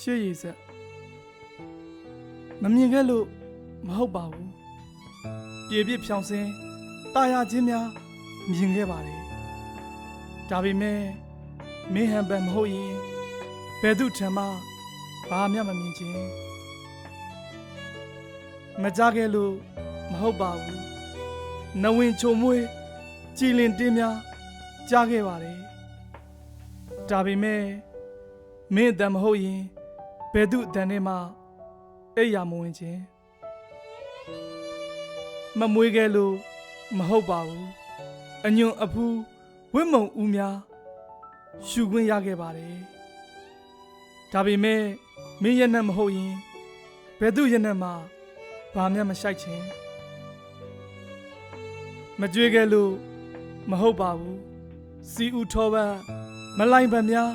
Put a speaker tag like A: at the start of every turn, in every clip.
A: ရှေ့ရည်ဆက်မမြင်ခဲ့လို့မဟုတ်ပါဘူးပြေပြစ်ဖြောင်းစင်းတာယာချင်းများမြင်ခဲ့ပါတယ်ဒါပေမဲ့မင်းဟန်ပန်မဟုတ်ရင်ဘယ်သူထံမှဘာမှမမြင်ချင်းမကြခဲ့လို့မဟုတ်ပါဘူးနဝင်ချုံမွေးကြည်လင်တင်းများကြားခဲ့ပါတယ်ဒါပေမဲ့မင်းအတန်မဟုတ်ရင်ဘ ယ်သူအတန်နဲ့မှအိပ်ရမဝင်ချင်းမမွေးခဲ့လို့မဟုတ်ပါဘူးအညွန်အဖူးဝိမုံဦးများရှူခွင့်ရခဲ့ပါတယ်ဒါပေမဲ့မင်းရဲ့နဲ့မဟုတ်ရင်ဘယ်သူရဲ့နဲ့မှဘာမှမဆိုင်ချင်းမကြွေးခဲ့လို့မဟုတ်ပါဘူးစီဦးထောပတ်မလိုင်ပတ်များ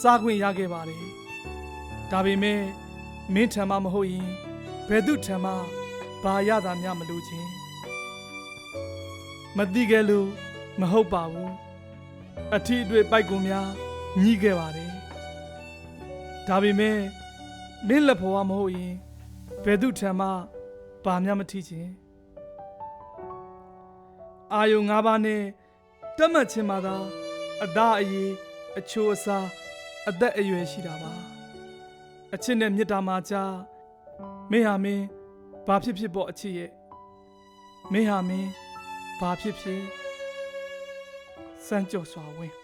A: စားခွင့်ရခဲ့ပါတယ် ဒါပေမဲ့မင်းထံမှမဟုတ်ရင်ဘယ်သူထံမှဘာရတာများမလို့ချင်းမသိခဲ့လို့မဟုတ်ပါဘူးအထီးအတွေ့ပိုက်ကွန်များညှိခဲ့ပါတယ်ဒါပေမဲ့မင်းလက်ဖွားမဟုတ်ရင်ဘယ်သူထံမှဘာများမထီချင်းအာယုံ၅ပါးနဲ့တက်မှတ်ခြင်းမှာသာအသားအရေးအချိုးအစားအသက်အရွယ်ရှိတာပါ အချစ်နဲ့မေတ္တာမှာကြားမင်းဟာမင်းဘာဖြစ်ဖြစ်ပေါ့အချစ်ရဲ့မင်းဟာမင်းဘာဖြစ်ဖြစ်စမ်းကြော်စွာဝင်